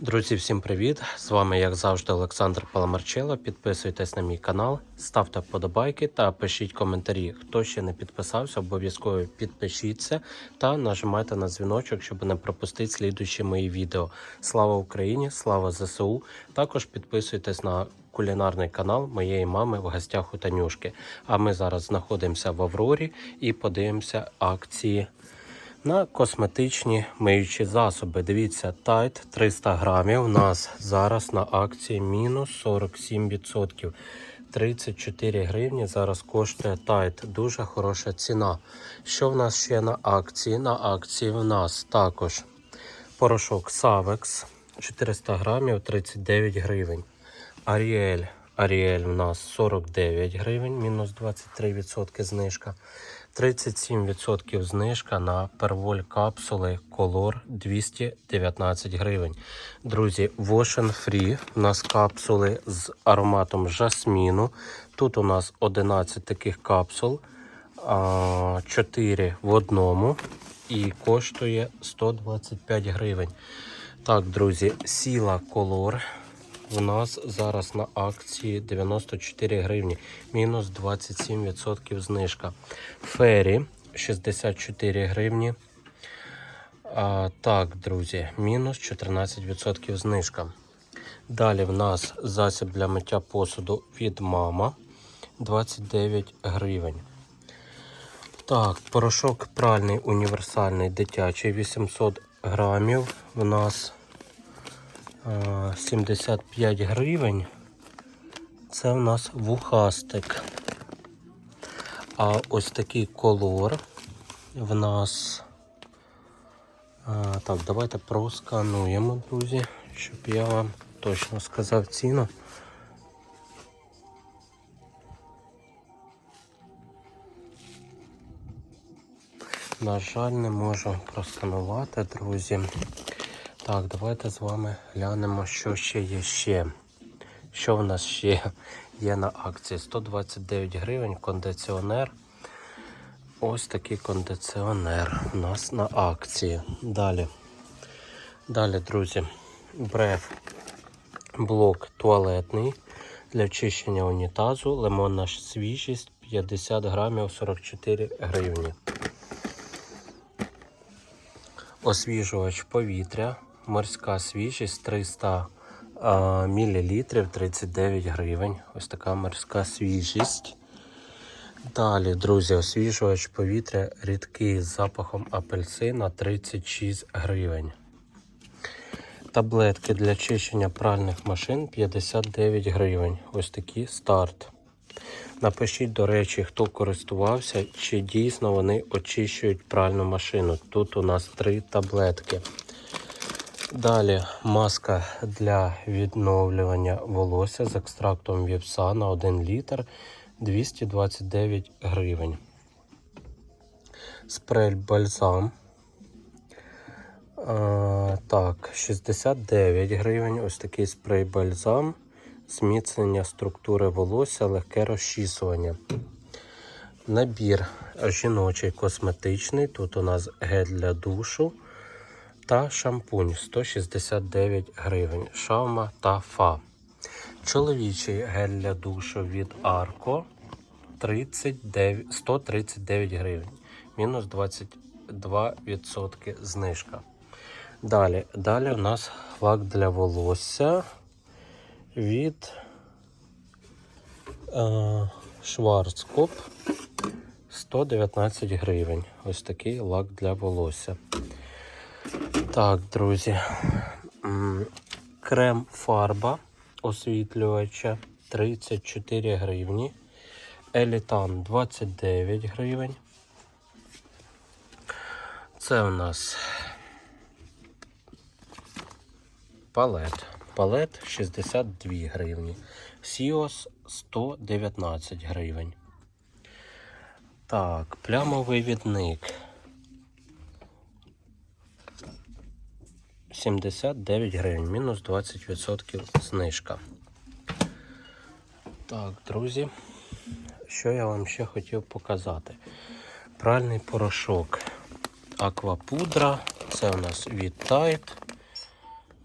Друзі, всім привіт! З вами, як завжди, Олександр Паламарчело. Підписуйтесь на мій канал, ставте вподобайки та пишіть коментарі. Хто ще не підписався, обов'язково підпишіться та нажимайте на дзвіночок, щоб не пропустити слідуючі мої відео. Слава Україні! Слава ЗСУ! Також підписуйтесь на кулінарний канал моєї мами в гостях у Танюшки. А ми зараз знаходимося в Аврорі і подивимося акції на косметичні миючі засоби. Дивіться, тайт 300 грамів. У нас зараз на акції мінус 47%. 34 гривні зараз коштує тайт. Дуже хороша ціна. Що в нас ще на акції? На акції в нас також порошок Савекс 400 грамів 39 гривень. Аріель. Аріель у нас 49 гривень, мінус 23% знижка. 37% знижка на перволь капсули Color 219 гривень. Друзі, Wash Free. У нас капсули з ароматом жасміну. Тут у нас 11 таких капсул, 4 в одному і коштує 125 гривень. Так, друзі, сіла Color. У нас зараз на акції 94 гривні, мінус 27% знижка. Фері 64 гривні. А, так, друзі, мінус 14% знижка. Далі в нас засіб для миття посуду від мама 29 гривень. Так, порошок пральний універсальний дитячий 800 грамів. У нас 75 гривень. Це у нас вухастик. А ось такий колор в нас. Так, давайте проскануємо, друзі, щоб я вам точно сказав ціну. На жаль, не можу просканувати, друзі. Так, давайте з вами глянемо, що ще є ще. Що в нас ще є на акції? 129 гривень кондиціонер. Ось такий кондиціонер у нас на акції. Далі. Далі, друзі, бреф блок туалетний для очищення унітазу. Лимонна свіжість 50 грамів 44 гривні. Освіжувач повітря морська свіжість 300 мл 39 гривень. Ось така морська свіжість. Далі, друзі, освіжувач повітря рідкий з запахом апельсина 36 гривень. Таблетки для чищення пральних машин 59 гривень. Ось такий старт. Напишіть, до речі, хто користувався, чи дійсно вони очищують пральну машину. Тут у нас три таблетки. Далі маска для відновлювання волосся з екстрактом віпса на 1 літр 229 гривень. Спрель бальзам. А, так, 69 гривень. Ось такий спрей бальзам. Зміцнення структури волосся, легке розчісування. Набір жіночий косметичний. Тут у нас гель для душу та шампунь 169 гривень. Шаума та фа. Чоловічий гель для душу від Арко 39, 139 гривень. Мінус 22% знижка. Далі Далі у нас лак для волосся від е, Шварцкоп 119 гривень. Ось такий лак для волосся. Так, друзі, крем фарба освітлювача 34 гривні. Елітан 29 гривень. Це у нас палет. Палет 62 гривні. Сіос 119 гривень. Так, плямовий відник 79 гривень, мінус 20% знижка. Так, друзі, що я вам ще хотів показати? Пральний порошок Аквапудра. Це у нас від Tide.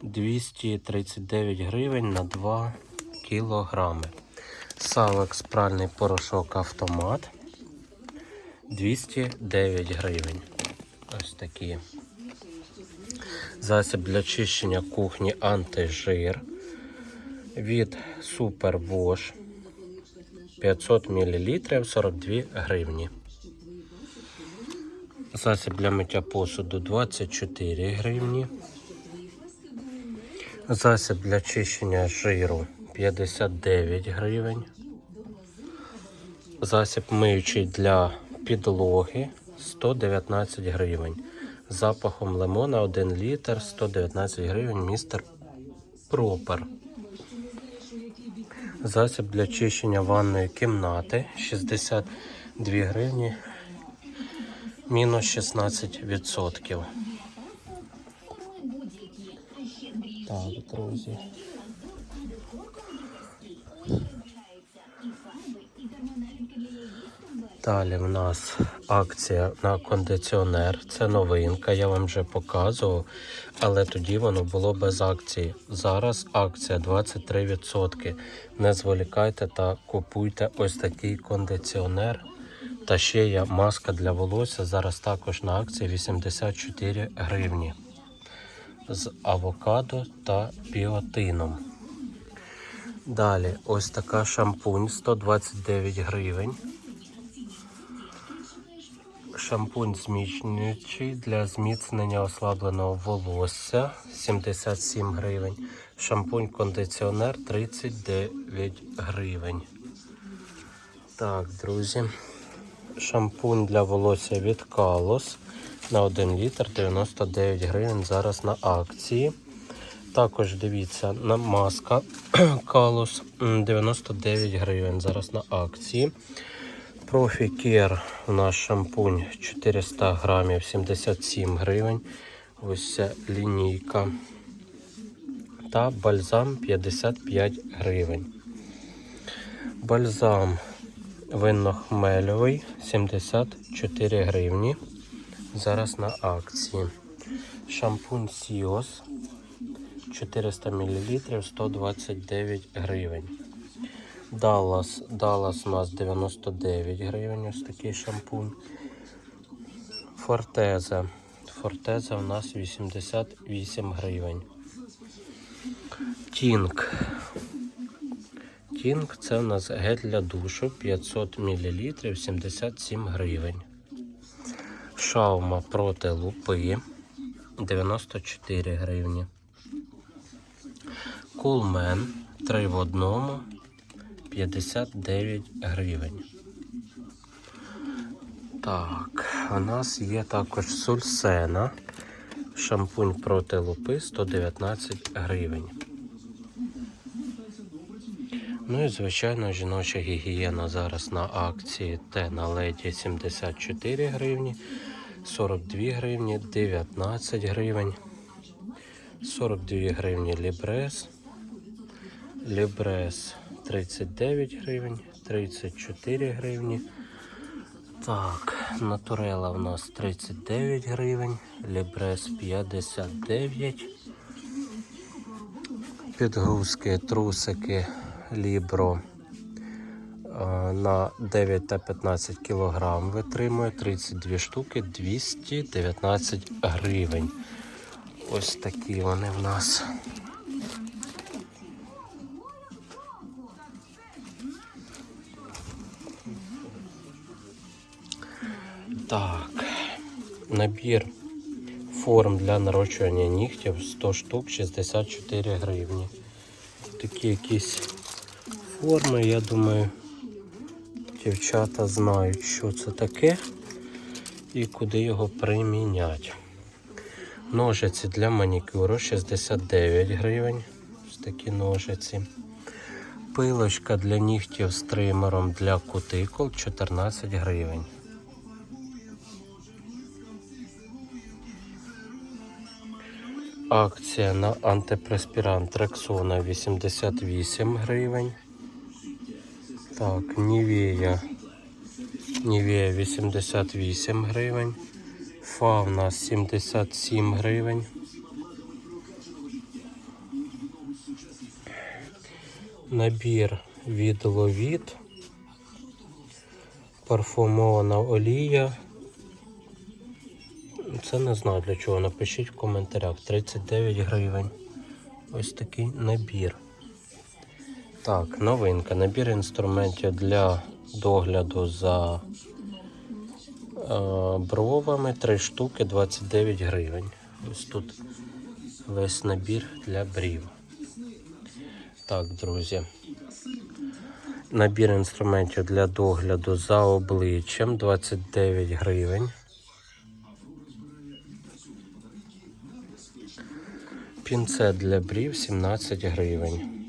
239 гривень на 2 кілограми. Салекс пральний порошок автомат 209 гривень. Ось такі. Засіб для чищення кухні антижир від Super Wash 500 мл 42 гривні. Засіб для миття посуду 24 гривні. Засіб для чищення жиру 59 гривень. Засіб миючий для підлоги 119 гривень. Запахом лимона 1 літр 119 гривень містер Пропер. Засіб для чищення ванної кімнати 62 гривні мінус 16%. Так, друзі. Далі в нас акція на кондиціонер. Це новинка, я вам вже показував, але тоді воно було без акції. Зараз акція 23%. Не зволікайте та купуйте ось такий кондиціонер. Та ще є маска для волосся. Зараз також на акції 84 гривні з авокадо та біотином. Далі ось така шампунь 129 гривень. Шампунь зміцнюючий для зміцнення ослабленого волосся 77 гривень. Шампунь кондиціонер 39 гривень. Так, друзі. Шампунь для волосся від Калос на 1 літр 99 гривень. Зараз на акції. Також дивіться на маска Калос 99 гривень. Зараз на акції. Профікер у нас шампунь 400 грамів 77 гривень. Ось ця лінійка. Та бальзам 55 гривень. Бальзам винно-хмельовий 74 гривні. Зараз на акції. Шампунь Сіос 400 мл 129 гривень. Даллас, Даллас у нас 99 гривень, ось такий шампунь. Фортеза. Фортеза у нас 88 гривень. Тінк. Тінк це у нас гель для душу 500 мл 77 гривень. Шаума проти лупи 94 гривні. Кулмен 3 в одному 59 гривень. Так, у нас є також сульсена. Шампунь проти лупи 119 гривень. Ну і звичайно жіноча гігієна зараз на акції Т на леді 74 гривні, 42 гривні, 19 гривень, 42 гривні Лібрес. Лібрес 39 гривень, 34 гривні. Так, натурела у нас 39 гривень, Лібрес 59. Підгрузки, трусики, лібро е, на 9 та 15 кг витримує 32 штуки 219 гривень. Ось такі вони в нас. Набір форм для нарощування нігтів 100 штук 64 гривні. Такі якісь форми, я думаю, дівчата знають, що це таке і куди його приміняти. Ножиці для манікюру 69 гривень. Ось такі ножиці. Пилочка для нігтів з тримером для кутикул 14 гривень. Акція на антипреспірант Рексона 88 гривень. Так, Нівея. Нівея 88 гривень. Фавна 77 гривень. Набір від ловіт. Парфумована олія це не знаю для чого. Напишіть в коментарях. 39 гривень. Ось такий набір. Так, новинка. Набір інструментів для догляду за е, бровами. Три штуки 29 гривень. Ось тут весь набір для брів. Так, друзі. Набір інструментів для догляду за обличчям 29 гривень. Пінцет для брів 17 гривень.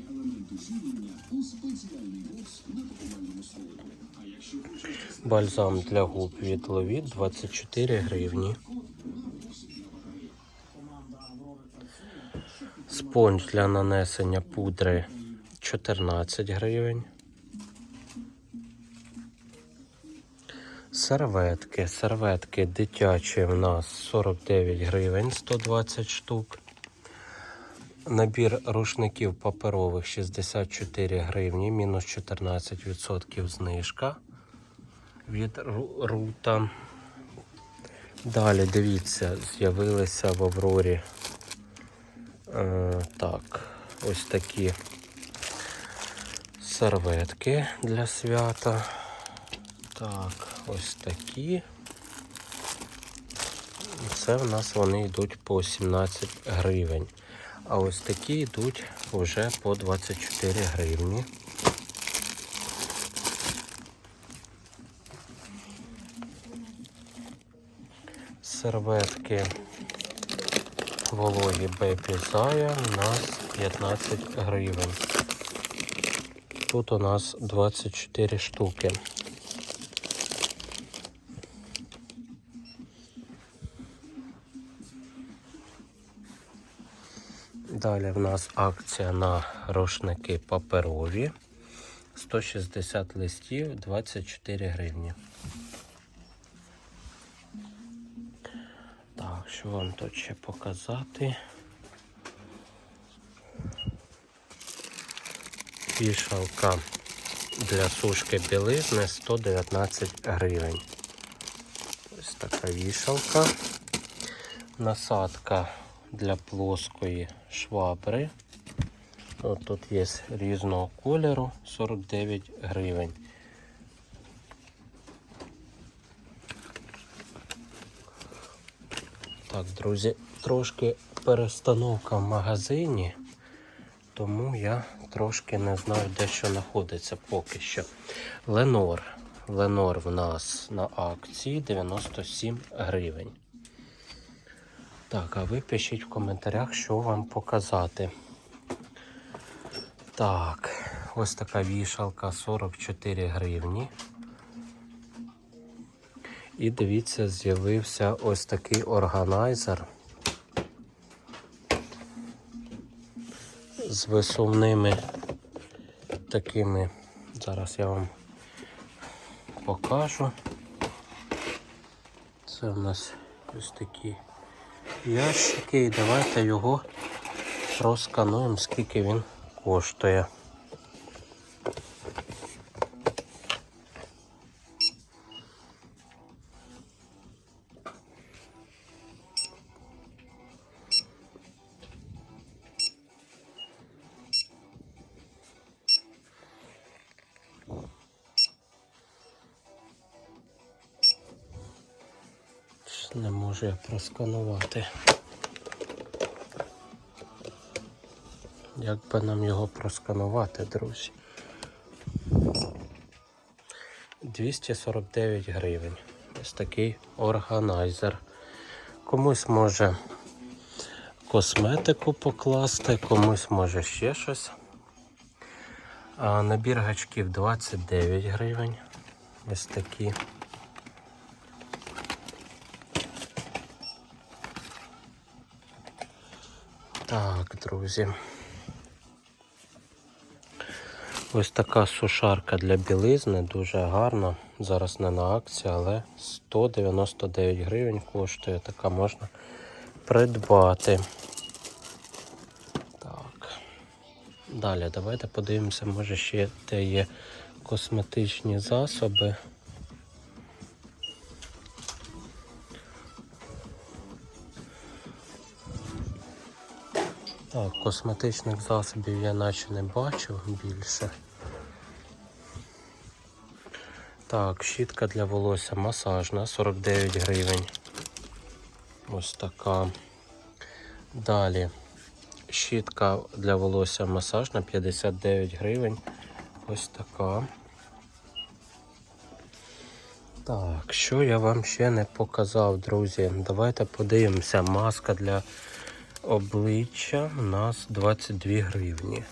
Бальзам для губ від Ловіт 24 гривні. Спонж для нанесення пудри 14 гривень. Серветки. Серветки дитячі в нас 49 гривень 120 штук. Набір рушників паперових 64 гривні, мінус 14% знижка від рута. Далі дивіться, з'явилися в Аврорі. Е, так, ось такі серветки для свята. Так, ось такі. Це в нас вони йдуть по 17 гривень. А ось такі йдуть вже по 24 гривні. Серветки вологі Бепі Зая у нас 15 гривень. Тут у нас 24 штуки. Далі в нас акція на рушники паперові. 160 листів, 24 гривні. Так, що вам тут ще показати? Вішалка для сушки білизни 119 гривень. Ось така вішалка. Насадка для плоскої швабри. От тут є різного кольору 49 гривень. Так, друзі, трошки перестановка в магазині, тому я трошки не знаю, де що знаходиться поки що. Ленор. Ленор в нас на акції 97 гривень. Так, а ви пишіть в коментарях, що вам показати. Так, ось така вішалка 44 гривні. І дивіться, з'явився ось такий органайзер з висувними такими. Зараз я вам покажу. Це в нас ось такі ящики. І давайте його розкануємо, скільки він коштує. Я просканувати. Як би нам його просканувати, друзі? 249 гривень. Ось такий органайзер. Комусь може косметику покласти, комусь може ще щось. А набір гачків 29 гривень. Ось такі. Так, друзі. Ось така сушарка для білизни, дуже гарна. Зараз не на акції, але 199 гривень коштує. Така можна придбати. Так. Далі, давайте подивимося, може ще де є косметичні засоби. Так, косметичних засобів я наче не бачив більше. Так, щітка для волосся масажна 49 гривень. Ось така. Далі. Щітка для волосся масажна 59 гривень. Ось така. Так, що я вам ще не показав, друзі? Давайте подивимося. Маска для обличчя у нас 22 гривні.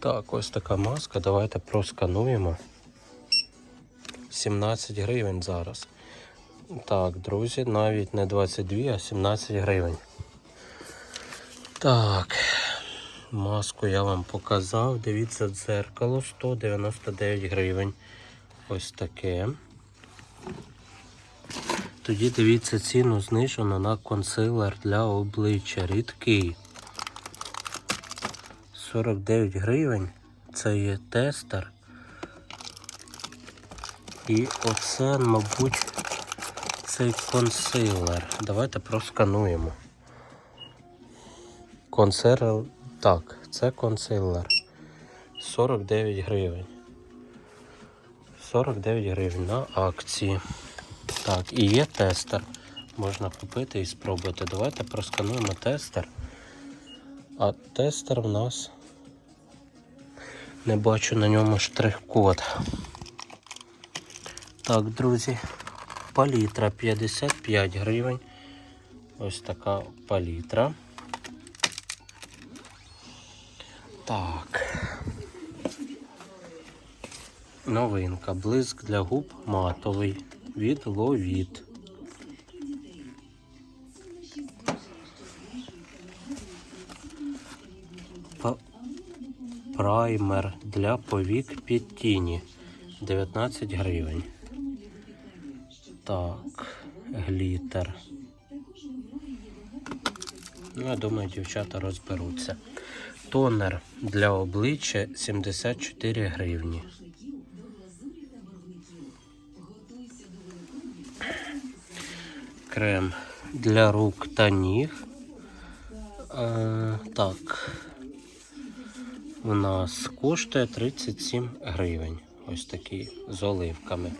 Так, ось така маска. Давайте проскануємо. 17 гривень зараз. Так, друзі, навіть не 22, а 17 гривень. Так, маску я вам показав. Дивіться, дзеркало 199 гривень. Ось таке. Тоді дивіться ціну знижено на консилер для обличчя. Рідкий. 49 гривень. Це є тестер. І оце, мабуть, цей консилер. Давайте проскануємо. Консилер. Так, це консилер. 49 гривень. 49 гривень на акції. Так, і є тестер. Можна купити і спробувати. Давайте проскануємо тестер. А тестер в нас не бачу на ньому штрих-код. Так, друзі, палітра 55 гривень. Ось така палітра. Так. Новинка. Блиск для губ матовий від Ловіт. Праймер для повік під тіні 19 гривень. Так, глітер. Ну, я думаю, дівчата розберуться. Тонер для обличчя 74 гривні. Крем для рук та ніг. Е, так. У нас коштує 37 гривень. Ось такий з оливками.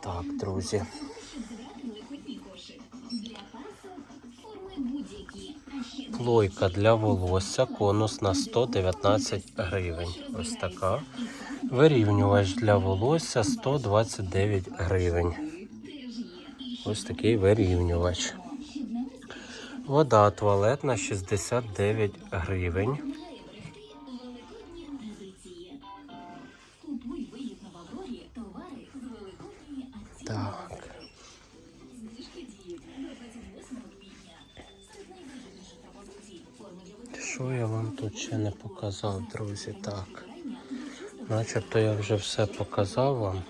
Так, друзі. Плойка для волосся конус на 119 гривень. Ось така. Вирівнювач для волосся 129 гривень. Ось такий вирівнювач. Вода туалетна 69 гривень. Так. Що я вам тут ще не показав, друзі? Так. Начебто я вже все показав вам.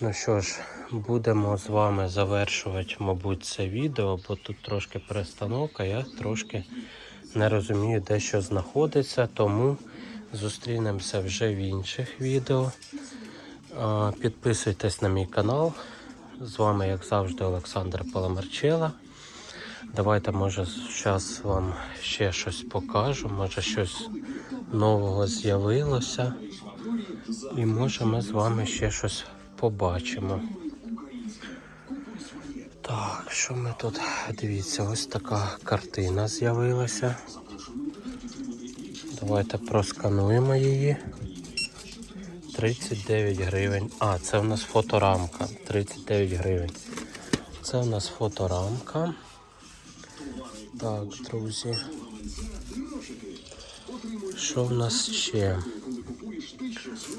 Ну що ж, будемо з вами завершувати, мабуть, це відео, бо тут трошки перестановка, я трошки не розумію, де що знаходиться, тому зустрінемося вже в інших відео. Підписуйтесь на мій канал. З вами, як завжди, Олександр Паламарчела. Давайте, може, зараз вам ще щось покажу, може щось нового з'явилося. І може ми з вами ще щось побачимо. Так, що ми тут? Дивіться, ось така картина з'явилася. Давайте проскануємо її. 39 гривень. А, це у нас фоторамка. 39 гривень. Це у нас фоторамка. Так, друзі. Що в нас ще?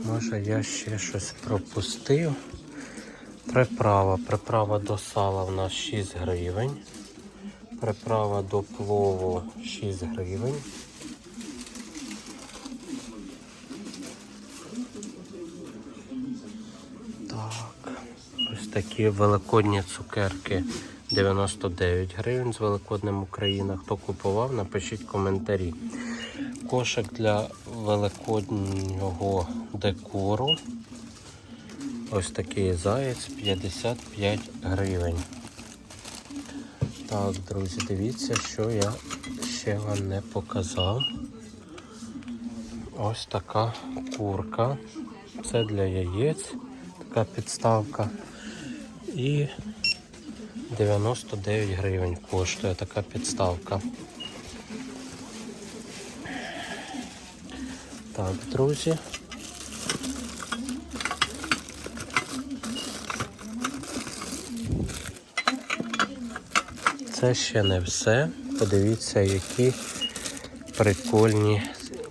Може я ще щось пропустив. Приправа. Приправа до сала в нас 6 гривень. Приправа до плову 6 гривень. Так. Ось такі великодні цукерки 99 гривень з Великоднем Україна. Хто купував, напишіть коментарі. Кошик для великоднього декору. Ось такий заєць 55 гривень. Так, друзі, дивіться, що я ще вам не показав. Ось така курка. Це для яєць, така підставка. І 99 гривень коштує така підставка. Так, друзі. Це ще не все. Подивіться, які прикольні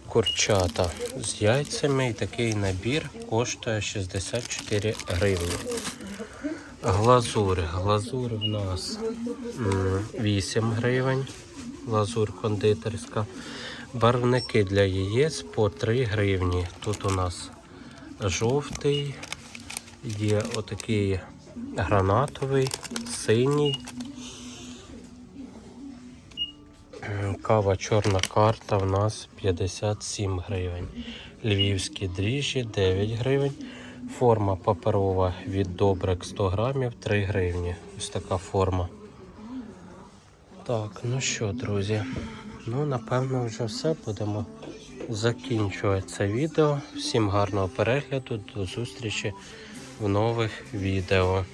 курчата з яйцями. І такий набір коштує 64 гривні. Глазури. Глазури в нас 8 гривень. Глазур кондитерська. Барвники для яєць по 3 гривні. Тут у нас жовтий, є отакий гранатовий, синій. Кава чорна карта в нас 57 гривень. Львівські дріжджі 9 гривень. Форма паперова від добрик 100 грамів 3 гривні. Ось така форма. Так, ну що, друзі? Ну, напевно, вже все. Будемо закінчувати це відео. Всім гарного перегляду. До зустрічі в нових відео.